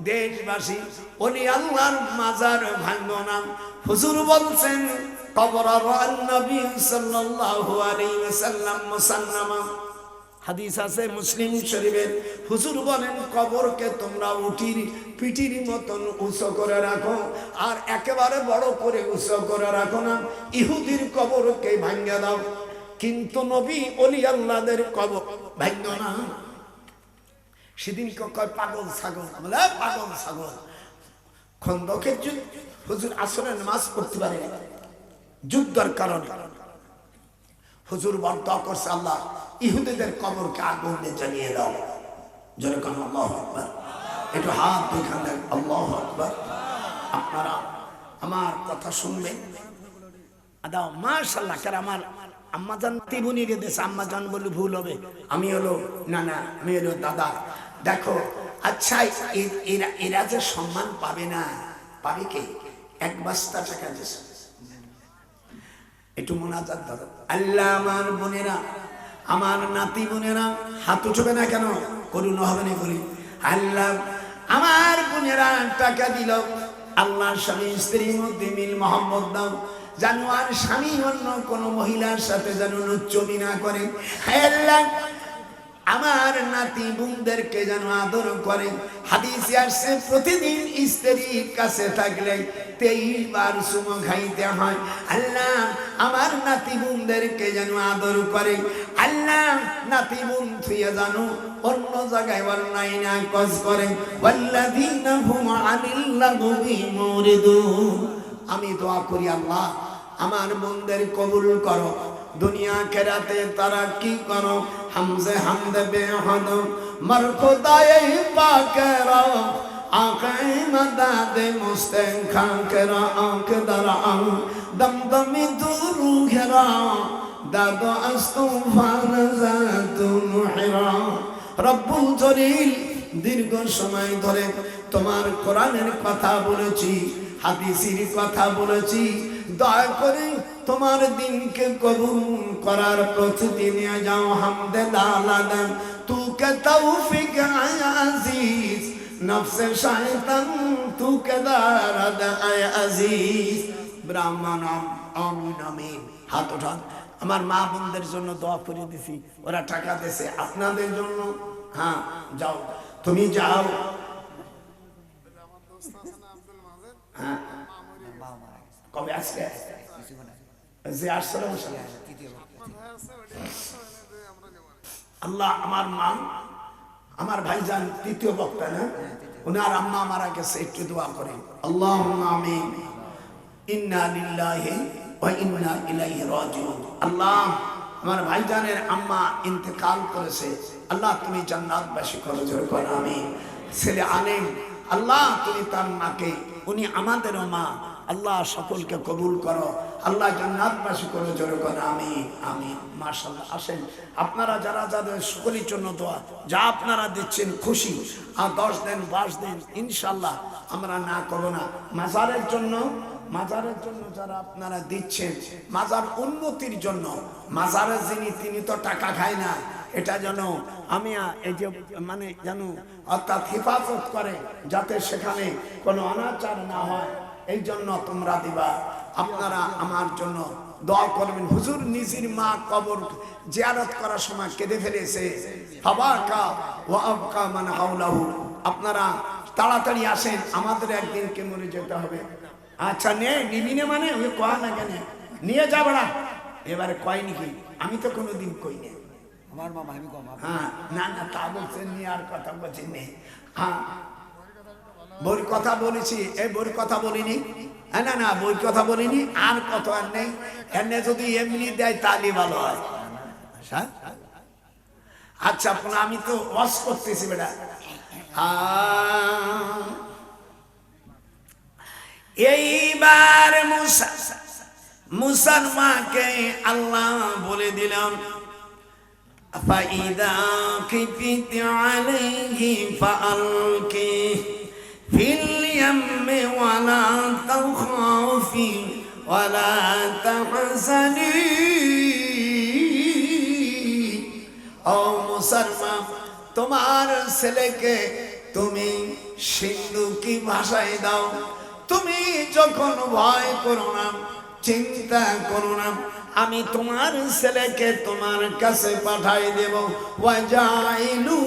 দেশবাসী, উনি আল্লাহর মাজার ভাঙ্গ না। হুজুর বলছেন, কবর নবী সাল্লাল্লাহু আলাইহি ওয়াসাল্লাম মুসান্নামা। হাদিস আছে মুসলিম শরীফের। হুজুর বলেন, কবরকে তোমরা উঠির পিটির মতন উঁচু করে রাখো, আর একেবারে বড় করে উঁচু করে রাখো না। ইহুদির কবরকে ভাঙ্গা দাও। কিন্তু নবী অলি আল্লাহদের কবর ভাঙ্গ না। সেদিন কয়, পাগল ছাগল। বলে পাগল ছাগল। খন্দকের যুদ্ধ হুজুর আসলে নামাজ পড়তে পারে। যুদ্ধের কারণে। হুজুর বর্দ করছে আল্লাহ, ইহুদিদের কবরকে আগুন দিয়ে জ্বালিয়ে দাও। জোরে কোন, আল্লাহ আকবার। একটু হাত দুইখান আল্লাহ আকবার। আপনারা আমার কথা শুনবেন। দাও মাশাল্লাহ কার আমার আম্মা জান তিবুনি দেশ আম্মা জান বলে ভুল হবে। আমি হলো, না না, আমি হলো দাদা। দেখো আচ্ছা এরা এরা যে সম্মান পাবে না, পাবে কে? এক বস্তা টাকা দিছে একটু মোনাজাত ধরো। আল্লাহ আমার বোনেরা, আমার নাতি বোনেরা, হাত উঠবে না কেন? করুন হবে না করি। আল্লাহ আমার বোনেরা টাকা দিল। আল্লাহর স্বামী স্ত্রীর মধ্যে মিল মোহাম্মদ দাও। জানো আর স্বামী অন্য কোন মহিলার সাথে যেন চবি না করে। আমার নাতি বোনদেরকে যেন আদর করে। হাদিসে আসছে, প্রতিদিন স্ত্রীর কাছে থাকলে তেইশ বার সুমো খাইতে হয়। আল্লাহ, আমার নাতি বোনদেরকে যেন আদর করে। আল্লাহ, নাতি বোন থুয়ে জানো অন্য জায়গায় অন্যায় না কজ করে। আমি দোয়া করি আল্লাহ আমার বোনদের কবুল করো। দুনিয়া কেরাতে তারা কি করো? হামজে হামদে বেহদ, মর খোদায়ে পাকেরা আঁখাই মদাদে মুস্তে খাকেরা আঁখ দরা দম দমি দুরু ঘেরা, দাদো আস্তুফান জাতুন হেরা রব্বুল জলিল দীর্ঘ সময় ধরে তোমার কোরআনের কথা বলেছি, হাদিসির কথা বলেছি দয়া করে তোমার দিনকে কবুল করার প্রস্তুতি নিয়ে যাও হামদে দালাদান তু কে তৌফিক আজিজ, নফসে শায়তান তু কে দারাদ আয় আজিজ। ব্রাহ্মণম আমিন আমিন। হাত ওঠান। আমার মা বোনদের জন্য দোয়া করে দিছি। ওরা টাকা দিছে আপনাদের জন্য? হ্যাঁ যাও। তুমি যাও। হ্যাঁ। কবে আসলে যে আসছিল আল্লাহ আমার মা আমার ভাইজান তৃতীয় বক্তা না? ওনার আম্মা মারা গেছে, একটু দোয়া করেন। আল্লাহ আমিন। ইন্না লিল্লাহি ওয়া ইন্না ইলাইহি রাজিউন। আল্লাহ আমার ভাইজানের আম্মা ইন্তেকাল করেছে। আল্লাহ তুমি জান্নাতবাসী করো, জোর করো আমিন। ছেলে আলেম, আল্লাহ তুমি তার মাকে, উনি আমাদেরও মা আল্লাহ সকলকে কবুল করো। আল্লাহ জান্নাতবাসী করো জোরে করো আমি আমি মাশাল্লাহ আসেন। আপনারা যারা যাদের সকলের জন্য দোয়া, যা আপনারা দিচ্ছেন খুশি, আর দশ দিন পাঁচ দিন ইনশাল্লাহ আমরা না করব না। মাজারের জন্য মাজারের জন্য যারা আপনারা দিচ্ছেন, মাজার উন্নতির জন্য, মাজারের যিনি, তিনি তো টাকা খায় না। এটা যেন আমি এই যে মানে যেন অর্থাৎ হেফাজত করে, যাতে সেখানে কোনো অনাচার না হয়। এই জন্য তোমরা দিবা। আপনারা আমার জন্য দোয়া করবেন। হুজুর নিজের মা কবর জিয়ারত করার সময় কেঁদে ফেলেছে। হাবাকা ওয়া আবকা মানে হাউলাহু আপনারা তাড়াতাড়ি আসেন আমাদের একদিন কে মরে যেতে হবে। আচ্ছা নে নিবি নে মানে? ওই কয় না কেন? নিয়ে যাব না এবারে কয় নাকি? আমি তো কোনোদিন কই না। আমার মামা আমি কম। হ্যাঁ না না তা বলছেন নি আর কথা বলছেন নে। হ্যাঁ বই কথা বলেছি এই বই কথা বলিনি হ্যাঁ না না বই কথা বলিনি আর কত আর নেই এনে যদি এমনি দেয় তাহলে ভালো হয় হ্যাঁ? আচ্ছা আপনার আমি তো ওয়াশ করতেছি বেটা আহ, এইবার মুসা মুসলমানকে আল্লাহ বলে দিলাম فإذا خفت عليه فألقيه في اليم ولا تخافي ولا تحزني ও মুসলমান তোমার ছেলেকে তুমি সিন্ধু কি ভাষায় দাও তুমি যখন ভয় করো না চিন্তা করো না আমি তোমার ছেলেকে তোমার কাছে পাঠাই দেব ওয়াজাইলু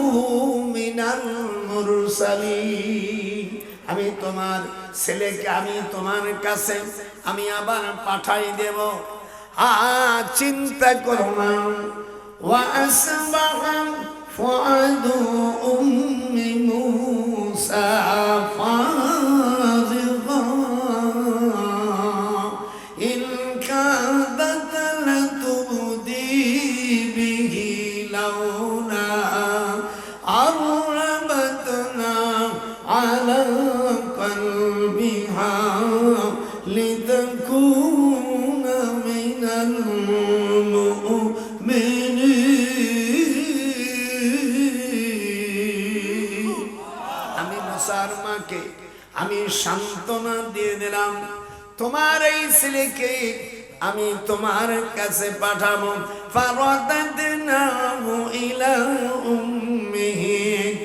মিনাল মুরসালিন আমি তোমার ছেলেকে আমি তোমার কাছে আমি আবার পাঠাই দেব আ চিন্তা করো না وأسبغ فؤاد أم موسى তোমার এই ছেলেকে আমি তোমার কাছে পাঠাবো ফারাদাদনাহু ইলা উম্মিহি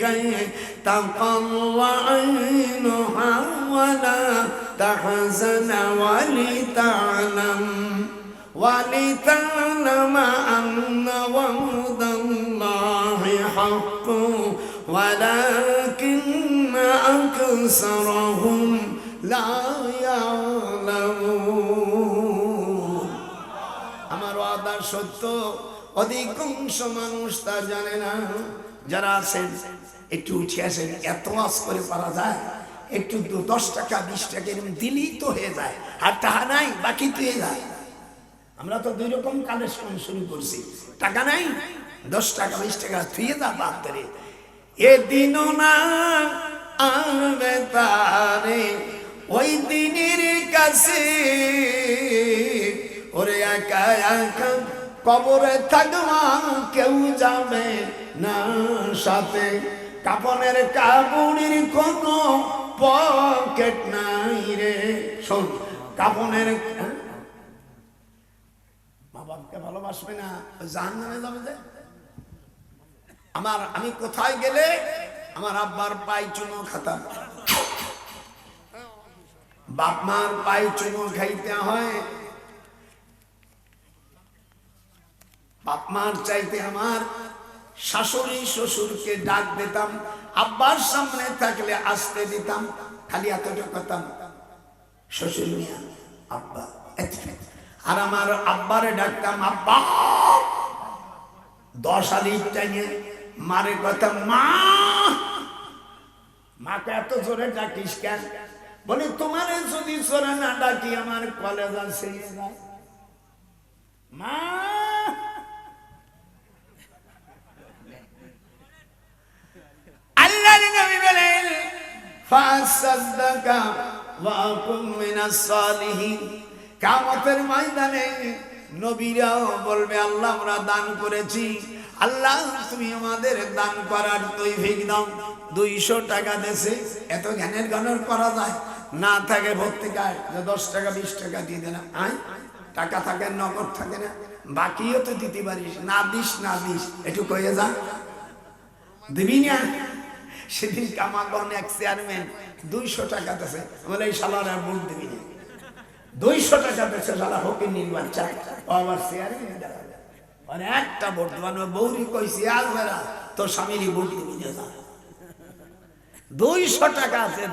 কাই তাকাল্লা আইনুহা ওয়ালা তাহজানা ওয়ালিতালাম ولتعلم أن وعد الله حق ولكن أكثرهم لا يعلمون সত্য? অধিকাংশ মানুষ তা জানে না। যারা আছেন, একটু উঠে আসেন, এত আজ করে পারা যায়, একটু দশ টাকা, বিশ টাকা এরকম দিলেই তো হয়ে যায়। আর টাকা নাই, বাকি তো হয়ে যায়। আমরা তো দুই রকম কালেকশন শুরু করছি। টাকা নাই, দশ টাকা, বিশ টাকা থুয়ে দা বাদ ধরে এ দিনও না আনবে তারে, ওই দিনের কাছে, ওরে একা একা কবরে থাকবা কেউ যাবে না সাথে। কাপনের কাপড়ের কোনো পকেট নাই রে। শোন কাপনের? মা ভালোবাসবে না জাহান নামে যাবে যে। আমার, আমি কোথায় গেলে আমার আব্বার পাই চুনো খাতাম বাপ মার পাই চুনো খাইতে হয় বাপ মার চাইতে আমার শাশুড়ি শ্বশুরকে ডাক দিতাম, আব্বার সামনে থাকলে আসতে দিতাম, খালি এতটা কথাম শ্বশুর মিয়া, আব্বা আর আমার আব্বারে ডাকতাম, আব্বা! দশ আলির টাইনে মারে কথা, মা! মাকে এত জোরে ডাকিস কেন? বলে, তোমার যদি জোরে না ডাকি, আমার কলেজা যায় মা! আল্লাহর নবী বলেন ফাসাদদাকা ওয়া কুম মিনাস সালিহিন কিয়ামতের ময়দানে নবীরাও বলবে, আল্লাহ, আমরা দান করেছি। আল্লাহ, তুমি আমাদের দান করার তৌফিক দাও। দুইশো টাকা দেশে এত জ্ঞানের গণর করা যায়। না থাকে ভর্তি গায় যে দশ টাকা, বিশ টাকা দিয়ে দিলাম। আয়, টাকা থাকে, নগদ থাকে না। বাকিও তো দিতে পারিস। না দিস না দিস একটু কয়ে যা দিবি না? সেদিন কামাগন এক চেয়ারম্যান দুইশো টাকা দেছে বলে এই শালার আর ভোট দিবি না। দুইশো টাকা দেছে শালা হকি নির্বাচন চাই আবার চেয়ারম্যান মানে একটা ভোট দেওয়ানো বৌরি কইছি আজ বেড়া তোর স্বামীরই ভোট দিবি না দুইশো টাকা আছে,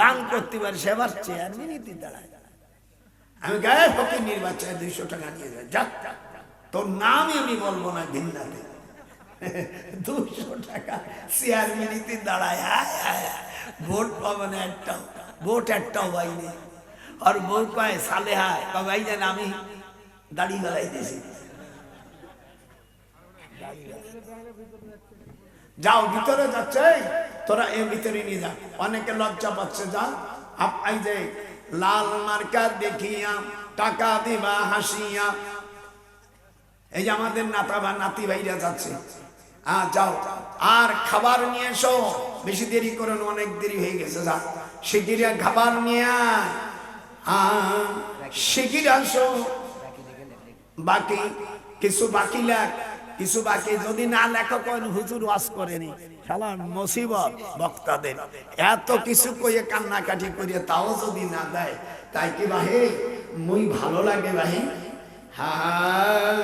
দান করতে পারে সেবার চেয়ারম্যানই তুই দাঁড়ায়। আমি গায়ে ফকির নির্বাচনে দুইশো টাকা নিয়ে যাক। তোর নামই আমি বলব না ঘিন্নাতে দুশো টাকা। চেয়ারম্যানিতে দাঁড়ায় আয়, আয়, আয়। ভোট পাবে না একটাও। ভোট একটাও পাইনি। আর বউ কয় সালে হায় কবাই যেন আমি দাড়ি বেলাইতেছি যাও ভিতরে যাচ্ছে তোরা এ ভিতরে নিয়ে যা। অনেকে লজ্জা পাচ্ছে যা। আপাই যে লাল মার্কা দেখিয়া টাকা দিবা হাসিয়া এই যে আমাদের নাতা বা নাতি ভাইরা যাচ্ছে হ্যাঁ যাও। আর খাবার নিয়ে এসো। বেশি দেরি করেন অনেক দেরি হয়ে গেছে, যা। শিগিরা খাবার নিয়ে শিগির আসো। বাকি, কিছু বাকি লেখ। কিছু বাকি, যদি না লেখো কেন হুজুর ওয়াজ করেনি। শালা মুসিবত বক্তাদের। এত কিছু কইয়ে কান্নাকাটি করিয়ে তাও যদি না দেয়, তাই কি বাহে? মুই ভালো লাগে বাহি। হ্যাঁ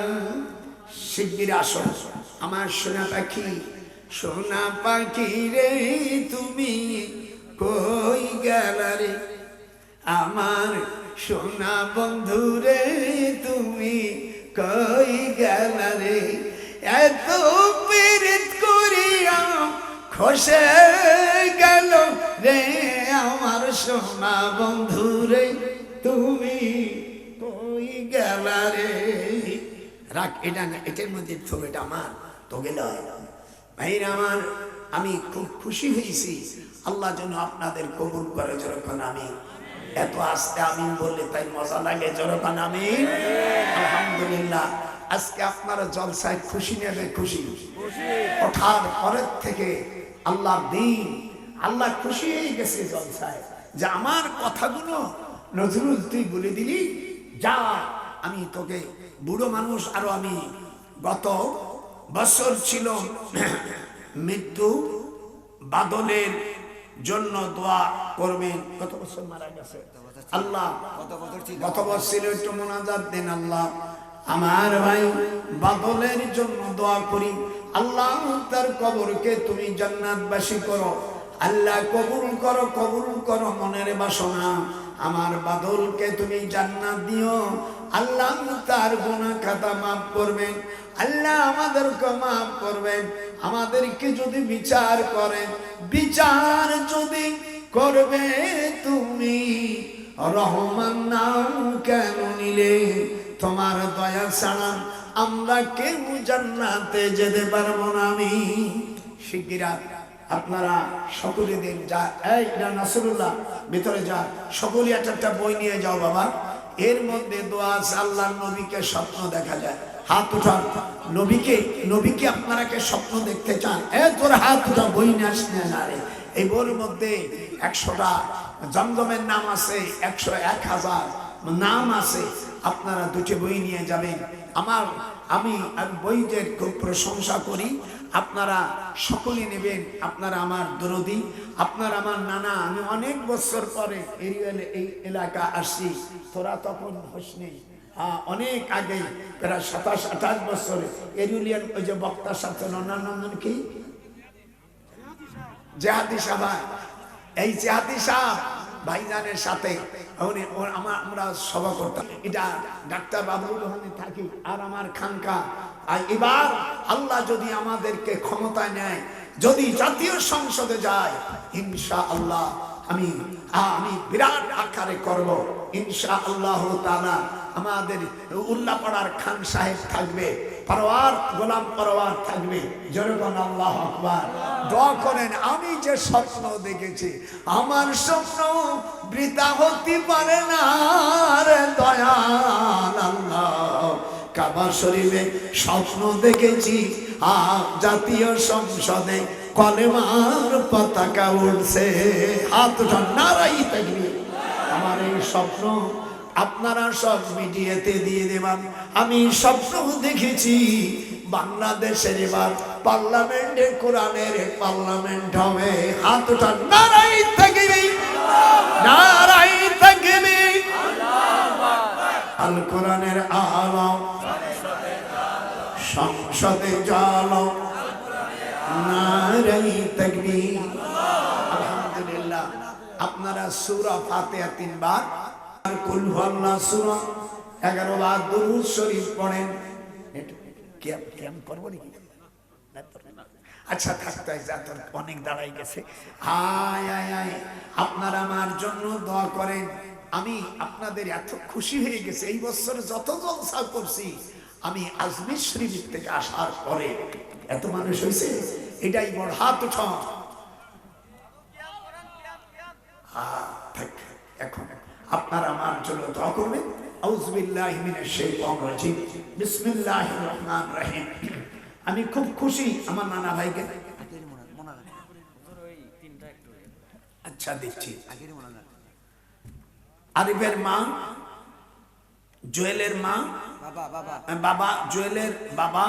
শিগগির আমার সোনা পাখি সোনা পাখি রে, তুমি কই গেলা রে? আমার সোনা বন্ধু রে, তুমি কই গেলা রে? এত পীড়িত করিয়া খসে গেল রে আমার সোনা বন্ধু রে, তুমি আমি খুব খুশি হয়েছি। আল্লাহ যেন আপনাদের কবুল করে যখন আমি। এত আস্তে আমি বললে তাই মজা লাগে যখন আমি। আলহামদুলিল্লাহ, আজকে আপনারা জলসায় খুশি নেবে খুশি? ওঠার পরের থেকে আল্লাহ দিন, আল্লাহ খুশি হয়ে গেছে জলসায়। যে আমার কথাগুলো নজরুল তুই বলে দিলি যা, আমি তোকে বুড়ো মানুষ আরও আমি, গত বছর ছিল মৃত্যু, বাদলের জন্য দোয়া করবেন। কত বছর মারা গেছে? আল্লাহ, গত বছর ছিল একটু মোনাজাত দেন আল্লাহ। আমার ভাই বাদলের জন্য দোয়া করি। আল্লাহ, তার কবরকে তুমি জান্নাতবাসী করো। আল্লাহ, কবুল করো কবুল করো মনের বাসনা। আমার বাদলকে তুমি জান্নাত দিও। আল্লাহ তার গুনাহ খাতা মাফ করবেন। আল্লাহ আমাদেরকে মাফ করবেন। আমাদেরকে যদি বিচার করেন, বিচার যদি করবে তুমি, রহমান নাম কেন নিলে? তোমার দয়া ছাড়া আমরা কেউ জান্নাতে যেতে পারব না আমি। শিগগিরা আপনারা সকলে দিন যা, এই নাসরুল্লাহ, ভিতরে যা, সকলে একটা একটা বই নিয়ে যাও বাবা। এর মধ্যে দোয়া আছে আল্লাহ নবীকে স্বপ্ন দেখা যায়। হাত উঠান নবীকে নবীকে আপনারা কে স্বপ্ন দেখতে চান? এ, তোর হাত উঠা বই আসলে না রে। এই বইয়ের মধ্যে একশোটা জমজমের নাম আছে, একশো এক হাজার নাম আছে। আপনারা দুটি বই নিয়ে যাবেন। আমার, আমি আমি বইদের খুব প্রশংসা করি আপনারা সকলে নেবেন। আপনারা আমার দরদি, আপনার আমার নানা, আমি অনেক বছর পরে এই এই এলাকা আসছি। তোরা তখন হোসনি অনেক আগে, প্রায় সাতাশ, আঠাশ বছরে এরুলিয়ান ওই যে বক্তার সাথে নন্দন কি? জেহাদি সাহা এই জেহাদি সাহ ভাইজানের সাথে আমার সভা করতাম। এটা ডাক্তার বাবুর ওখানে থাকি, আর আমার খানকা আর এবার আল্লাহ যদি আমাদেরকে ক্ষমতায় নেয়, যদি জাতীয় সংসদে যায় ইনশা আল্লাহ আমি আমি বিরাট আকারে করব। ইনশা আল্লাহ তাআলা আমাদের উল্লাপাড়ার খান সাহেব থাকবে, পরওয়ার, গোলাম পরওয়ার থাকবে। জনগণ আল্লাহ আকবার। দোয়া করেন, আমি যে স্বপ্ন দেখেছি, আমার স্বপ্ন বৃথা হতে পারে না রে দয়াল আল্লাহ। কাবা শরীফে স্বপ্ন দেখেছি আ জাতীয় সংসদে কলেমার পতাকা উঠছে হাত নারাই থাকবে আমার এই স্বপ্ন আপনারা সব মিডিয়াতে দিয়ে দেবেন। আমি স্বপ্ন দেখেছি, বাংলাদেশের এবার পার্লামেন্টে, কোরআনের পার্লামেন্ট হবে। হাত নারাই সংসদে জালম নারাই আলহামদুলিল্লাহ। আপনারা সূরা ফাতিহা তিনবার আর কুল হুয়াল্লাহ সূরা 11 বার শরীফ পড়েন। একটু ক্যাম্প নাকি। আচ্ছা থাকতে যাত অনেক দাঁড়াই গেছে। হায় হায় হায়। আপনারা আমার জন্য দোয়া করেন। আমি আপনাদের এত খুশি হয়ে গেছে। এই বছর যত জলসা করছি আমি আজমির শরীফ থেকে আসার পরে এত মানুষ হয়েছে এটাই বড় হাত উঠান এখন আপনারা আমার জন্য দোয়া করবেন। আমি খুব খুশি আমার নানা ভাইকে। আচ্ছা দিচ্ছি। আরিফের মা জুয়েলের মা বাবা বাবা বাবা জুয়েলের বাবা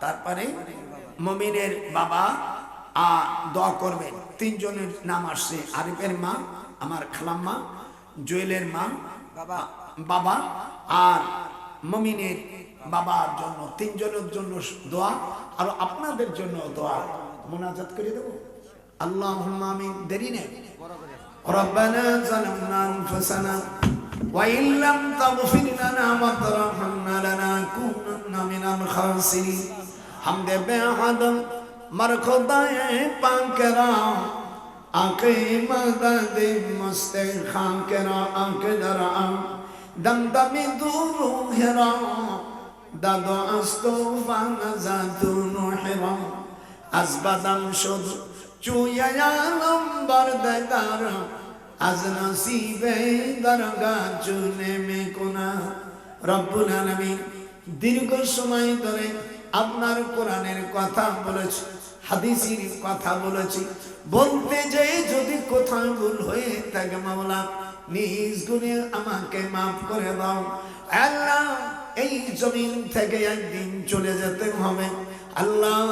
তারপরে মমিনের বাবা আর দোয়া করবেন তিনজনের নাম আসছে আরিফের মা আমার খালাম্মা জুয়েলের মা বাবা বাবা আর মমিনের বাবার জন্য তিনজনের জন্য দোয়া আর আপনাদের জন্য দোয়া মোনাজাত করে দেবো আল্লাহ আমিন দেরি নেই ربنا ظلمنا انفسنا وان لم تغفر لنا وترحمنا لنكونن من الخاسرين حمد بعد مرخدای پاکرا آنکه مدد مستخان کرا آنکه درا دم دمی دور هرا دادو استوفان زادون حرا از بدم شد چویانم برددار از نصیب درگاه চুনে মেকুনা রব্বুল আলামিন দীর্ঘ সময় ধরে আপনার কোরআনের কথা বলেছি হাদিসের কথা বলেছি বলতে যে যদি কোথাও ভুল হয়ে থাকে মাওলা নিজ গুণে আমাকে মাফ করে দাও আল্লাহ এই জমিন থেকে একদিন চলে যেতে হবে আল্লাহ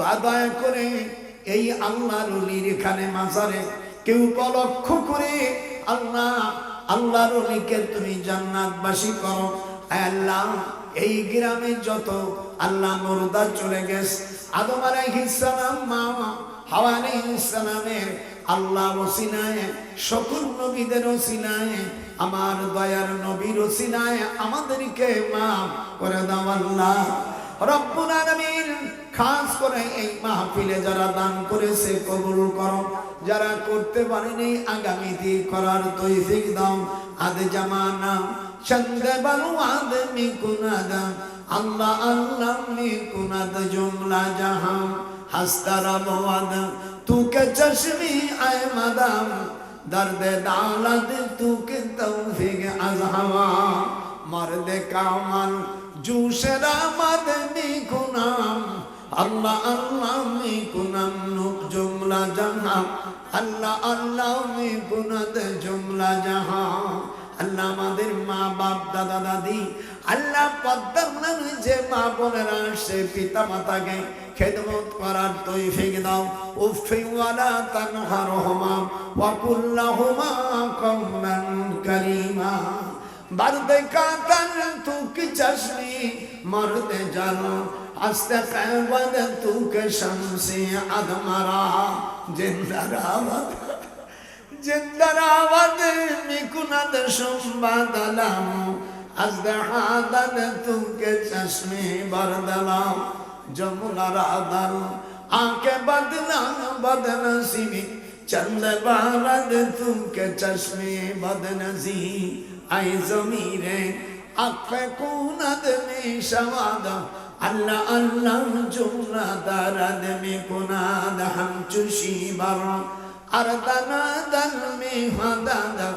কাদায় করে এই আল্লাহর অলির এখানে মাজারে কেউ উপলক্ষ করে, আল্লাহ, আল্লাহর অলিকে তুমি জান্নাতবাসী করো। আল্লাহ, এই গ্রামে যত আল্লাহ মুর্দা চলে গেছে। আদম আলাইহিস সালাম, মা হাওয়া আলাইহিস আল্লাহ ওসিনায় সকল নবীদের ওসিনায় আমার দয়ার নবীর ওসিনায় আমাদেরকে মাফ করে দাও আল্লাহ। রব্বুল খাস করে এই মাহফিলে যারা দান করেছে কবুল করো। যারা করতে পারেনি আগামী দিয়ে করার তৌফিক দাও। আদে জামানা চন্দে বানু আদমি কুনাদা আল্লাহ আল্লাহ মি কুনাদ জুমলা জাহাं হাস্তারা বওয়াদ তু কে চশমি আয় মাদাম। দর্দ দালাত তু কে তৌফিক আজহাওয়া। মর্দ কামাল জুসরা গুনাম। আল্লাহ আল্লাহ মি কুনাম নুক জুমলা জাহাं আল্লাহ আল্লাহ মি কুনাদ জুমলা জাহাं আল্লাহ আমাদের মা, বাপ, দাদা, দাদি, আল্লাহ পদ্মার যে মা বোনেরা সে পিতা মাতাকে খেদমত করার তৈফিক দাও। উফি ওয়ালা তানহারহুমা ওয়া কুল্লাহুমা কওমান কারীমা বারদে কাতান তুকি চশমি মরদে জানো আস্তে কায়বাদ তুকে শামসি আদমারা জিন্দারাবাদ জিন্দারাবাদ মিকুনাদ সম্বাদালাম আজদাহাদান তুকে চশমি বরদলাম যমুনার আদার আঁকে বদলা বদনসিবি চন্দ বারদ তুকে চশমি বদনসি আয় জমিরে আকে কোনাদ মে সমাদা? আল্লাহ আল্লাহ জুমনা দারাদ মে কোনাদ হাম চুষি বার। আর দানা দান মে হাদাদা।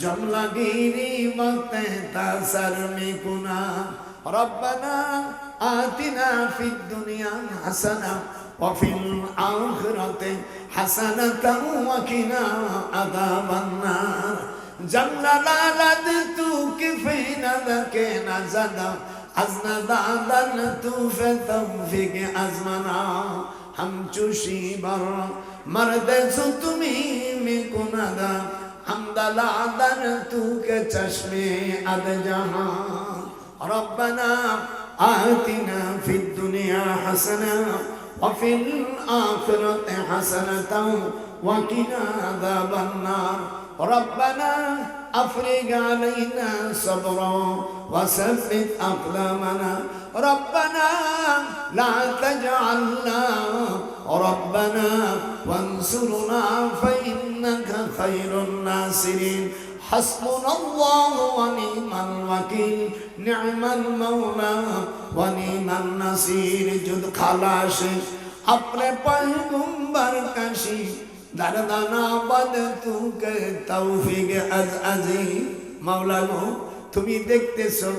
জমলা গিরি মতে তাসার মে কোনা রব্বানা আতিনা ফিদ দুনিয়া হাসানা وفي الآخرة حسنة وقنا عذاب النار جنرالت تو كفينا ذكينا زنا أزنا دادا تو في توفيق أزمنا هم تشي بر مرد ستمي مكندا هم دلادا تو كتشمي أدجها ربنا آتنا في الدنيا حسنة وفي الآخرة حسنة وقنا عذاب النار ربنا أفرج علينا صبرا وثبت أقلامنا ربنا لا تجعلنا ربنا وانصرنا فإنك خير الناصرين. حسبنا الله ونعم الوكيل. نعم المولى ونعم النصير. جد خلاش اپنے پیغمبر کشی দারদানা বাদ তুকে তৌফিক আজ আজি। মাওলা তুমি দেখতেছো,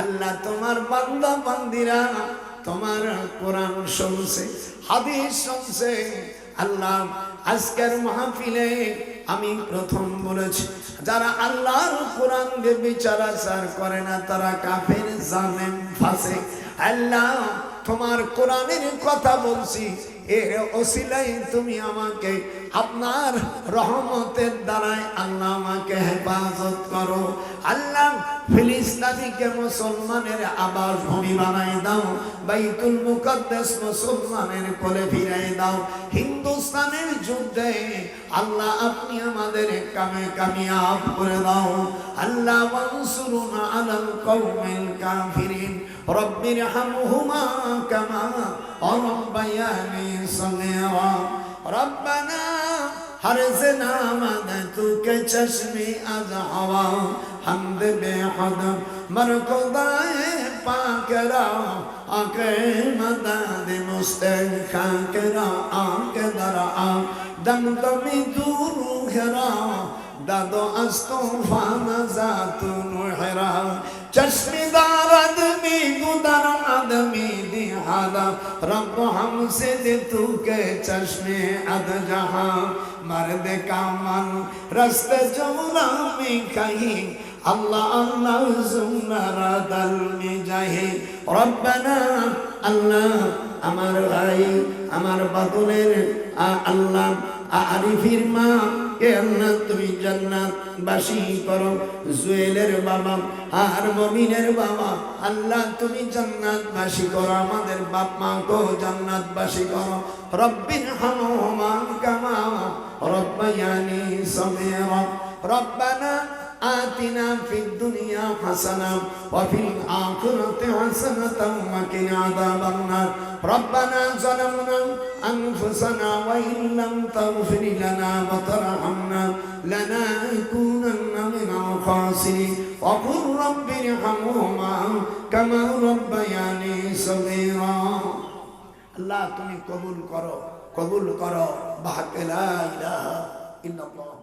আল্লাহ তোমার বান্দা বান্দিরা, তোমার কোরআন শুনছে, হাদিস শুনছে। আল্লাহ, আজকের মাহফিলে আমি প্রথম বলেছি, যারা আল্লাহর কোরআন দিয়ে বিচার আচার করে না, তারা কাফের জানেন ফাঁসে আল্লাহ তোমার কোরআনের কথা বলছি। এর ওসিলাই তুমি আমাকে, আপনার রহমতের দ্বারাই আল্লাহ আমাকে হেফাজত করো। আল্লাহ ফিলিস্তানিকে মুসলমানের আবাস ভূমি বানাই দাও, বাইতুল মুকদ্দাস মুসলমানের কোলে ফিরাই দাও। হিন্দুস্তানের যুদ্ধে আল্লাহ আপনি আমাদের কামে কামিয়াব করে দাও। আল্লাহ মানসুরুনা আলাল কওমিল কাফিরিন। রব্বির হামহুমা কামা অরব্বায়ানি সনেওয়া রব্বানা হারজনা مددتك چشمی از هوا حمد بے حدم مرکدائے پاک را آکے مدد مستحق را آنک در آن دمدمی تو روح را دادو از تو فانا ذات روح را چشمدار آدمی گودار آدمی دیہادا رب ہم سے دے تو کے چشمے اد جہاں مرد کا من رست جمنا میں کہیں আল্লাহ আল্লাহ জুমারা দালমি যাহে রব্বানা আল্লাহ আমার ভাই আমার বাদলের আল্লাহ আরিফির মা কে আল্লাহ তুমি জান্নাত বাসী করো জুয়েলের বাবা, আর মমিনের বাবা। আল্লাহ, তুমি জান্নাত বাসী করো, আমাদের বাপ মা কো জান্নাত বাসী করো রব্বির হামহুমা কামা, রব্বায়ানি সগীরা। রব্বানা آتنا في الدنيا حسنة وفي الآخرة حسنة وقنا عذاب النار ربنا ظلمنا أنفسنا وإن لم تغفر لنا وترحمنا لنكونن من الخاسرين وقل رب ارحمهما كما ربياني صغيرا আল্লাহ তুমি কবুল করো কবুল করো বাহাকে লা ইলাহা ইল্লাল্লাহ